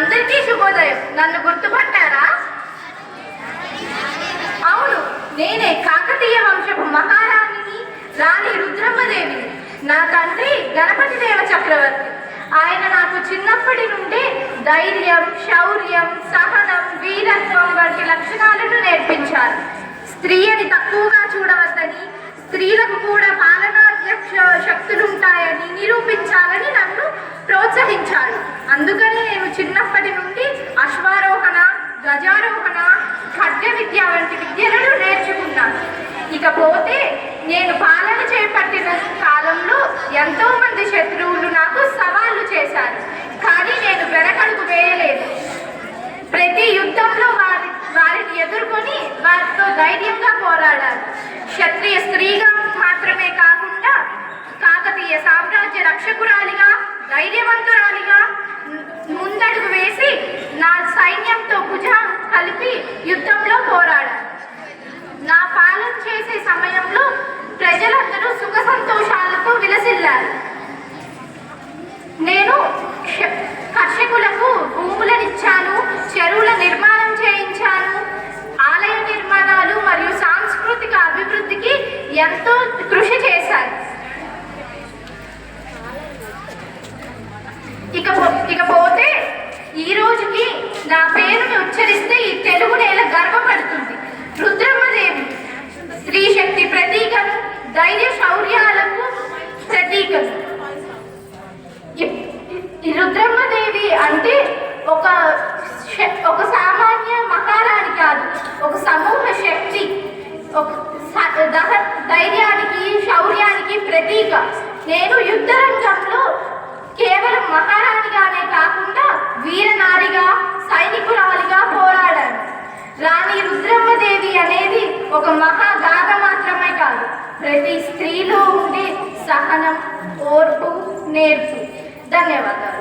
అందరికీ శుభోదయం నన్ను గుర్తుపట్టారా? అవును నేనే కాకతీయ వంశపు మహారాణిని రాణి రుద్రమ్మదేవిని. నా తండ్రి గణపతి దేవ చక్రవర్తి. ఆయన నాకు చిన్నప్పటి నుండే ధైర్యం శౌర్యం సహనం వీరత్వం వంటి లక్షణాలను నేర్పించారు. స్త్రీ అని తక్కువగా చూడవద్దని స్త్రీలకు కూడా పాలనాధ్యక్ష శక్తులుంటాయని నిరూపించాలని నన్ను ప్రోత్సహించాడు అందుకని నేను చిన్నప్పటి నుండి అశ్వారోహణ గజారోహణ ఖడ్గ విద్య వంటి విద్యలను నేర్చుకున్నాను. ఇకపోతే నేను పాలన చేపట్టిన కాలంలో ఎంతో మంది శత్రువులు నాకు సవాళ్ళు చేశారు. కానీ నేను వెనకడుగు వేయలేదు. ప్రతి యుద్ధంలో వారి వారిని ఎదుర్కొని వారితో ధైర్యంగా పోరాడారు క్షత్రియ స్త్రీగా మాత్రమే కాకుండా కాకతీయ సామ్రాజ్య రక్షకురాలిగా ధైర్యవంతురాలిగా యుద్ధంలో పోరాడారు నా పాలన చేసే సమయంలో ప్రజలందరూ సుఖ సంతోషాలతో విలసిల్లారు. నేను క్ష- కర్షకులకు భూములనిచ్చాను చెరువుల నిర్మాణం చేయించాను. ఆలయ నిర్మాణాలు మరియు సాంస్కృతిక అభివృద్ధికి ఎంతో కృషి చేశాను. ఇక ఇకపోతే ఈ రోజుకి నా పేరుని ఉచ్చరిస్తే ఈ తెలుగు నేల గర్వపడుతుంది రుద్రమ్మదేవి స్త్రీ శక్తి ప్రతీకను ధైర్య శౌర్యాలకు ప్రతీకను ఈ రుద్రమ్మదేవి అంటే ఒక ఒక సామాన్య మహారాణి కాదు ఒక సమూహ శక్తి. ఒక స- దహ- ధైర్యానికి శౌర్యానికి ప్రతీక. నేను యుద్ధ రంగంలో కేవలం మహారాణిగానే కాకుండా వీరనారిగా సైనికురాలిగా పోరాడాను రాణి రుద్రమ్మదేవి అనేది ఒక మహాగాథ మాత్రమే కాదు ప్రతి స్త్రీలో ఉండే సహనం ఓర్పు నేర్పు. ధన్యవాదాలు.